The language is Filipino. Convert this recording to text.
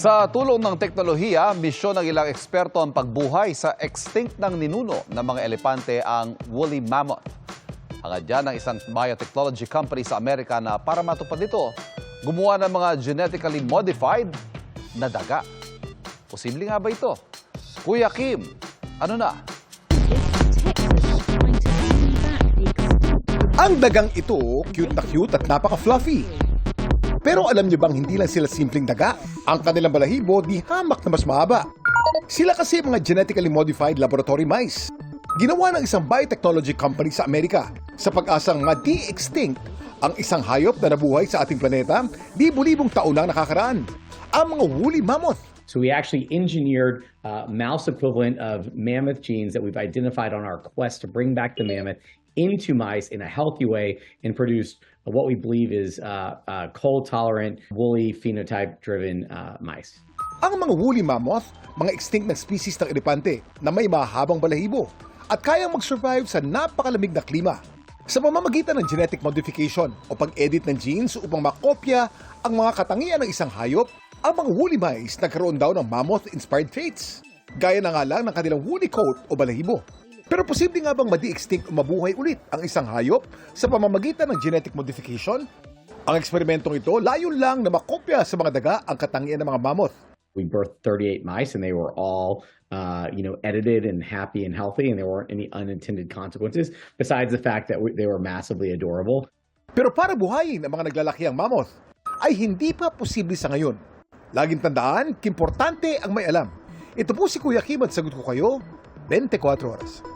Sa tulong ng teknolohiya, misyon ng ilang eksperto ang pagbuhay sa extinct ng ninuno ng mga elepante ang woolly mammoth. Ang adya ng isang biotechnology company sa Amerika na para matupad ito, gumawa ng mga genetically modified na daga. Posible nga ba ito? Kuya Kim, ano na? Ang dagang ito, cute na cute at napaka-fluffy. Pero alam niyo bang hindi lang sila simpleng daga? Ang kanilang balahibo di hamak na mas mahaba. Sila kasi mga genetically modified laboratory mice. Ginawa ng isang biotechnology company sa Amerika sa pag-asang ma-de-extinct ang isang hayop na nabuhay sa ating planeta di bulibong taon lang nakakaraan. Ang mga woolly mammoth. So we actually engineered uh, mouse equivalent of mammoth genes that we've identified on our quest to bring back the mammoth into mice in a healthy way and produced what we believe is uh, uh, cold tolerant, woolly phenotype driven uh, mice. Ang mga woolly mammoth, mga extinct na species ng elepante na may mahabang balahibo at kayang mag-survive sa napakalamig na klima. Sa pamamagitan ng genetic modification o pag-edit ng genes upang makopya ang mga katangian ng isang hayop, ang mga woolly mice nagkaroon daw ng mammoth-inspired traits. Gaya na nga lang ng kanilang woolly coat o balahibo. Pero posible nga bang madi-extinct o mabuhay ulit ang isang hayop sa pamamagitan ng genetic modification? Ang eksperimentong ito layon lang na makopya sa mga daga ang katangian ng mga mammoth. We birthed 38 mice and they were all uh, you know, edited and happy and healthy, and there weren't any unintended consequences besides the fact that they were massively adorable. Pero para buhayin ang mga naglalaki ang mammoth, ay hindi pa posible sa ngayon. Laging tandaan, kimportante ang may alam. Ito po si Kuya Kim at sagot ko kayo, 24 oras.